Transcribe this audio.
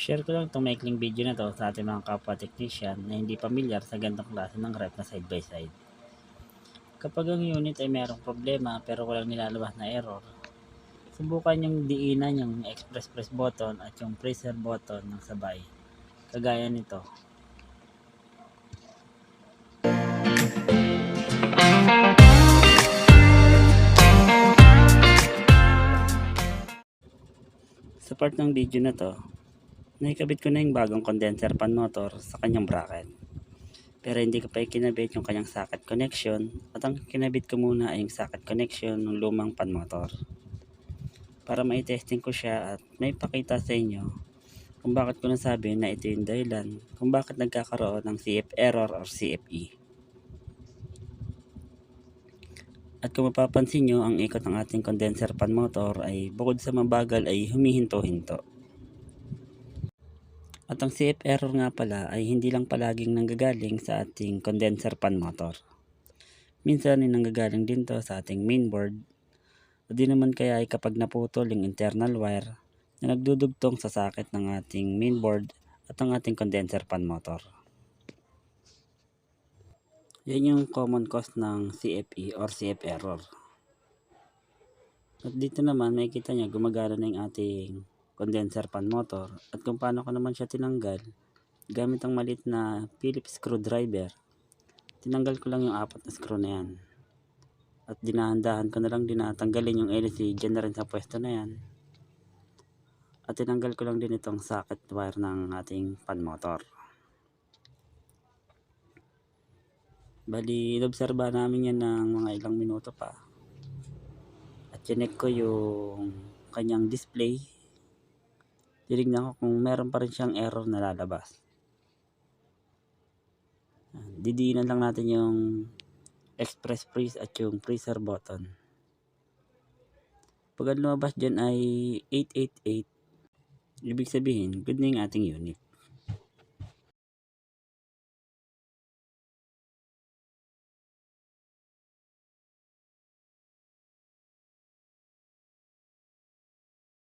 Share ko lang itong maikling video na to sa ating mga kapwa technician na hindi pamilyar sa gantong klase ng rep na side by side. Kapag ang unit ay mayroong problema pero walang nilalabas na error, subukan yung diinan yung express press button at yung preser button ng sabay. Kagaya nito. Sa part ng video na to, naikabit ko na yung bagong condenser pan motor sa kanyang bracket. Pero hindi ko pa ikinabit yung kanyang socket connection at ang kinabit ko muna ay yung socket connection ng lumang pan motor. Para mai-testing ko siya at may pakita sa inyo kung bakit ko nasabi na ito yung dahilan kung bakit nagkakaroon ng CF error or CFE. At kung mapapansin nyo, ang ikot ng ating condenser pan motor ay bukod sa mabagal ay humihinto-hinto. At ang CF error nga pala ay hindi lang palaging nanggagaling sa ating condenser pan motor. Minsan ay nanggagaling din to sa ating mainboard o di naman kaya ay kapag naputol yung internal wire na nagdudugtong sa socket ng ating mainboard at ang ating condenser pan motor. Yan yung common cause ng CFE or CF error. At dito naman makikita nyo gumagana na yung ating condenser pan motor at kung paano ko naman siya tinanggal gamit ang maliit na Phillips screwdriver. Tinanggal ko lang yung apat na screw na yan. At dinahandahan ko na lang din na tanggalin yung LC dyan na rin sa pwesto na yan. At tinanggal ko lang din itong socket wire ng ating pan motor bali inobserba namin yan ng mga ilang minuto pa. At chinek ko yung kanyang display tinignan ko kung meron pa rin siyang error na lalabas. Didiinan lang natin yung express freeze at yung freezer button. Pag lumabas dyan ay 888, ibig sabihin, good na yung ating unit.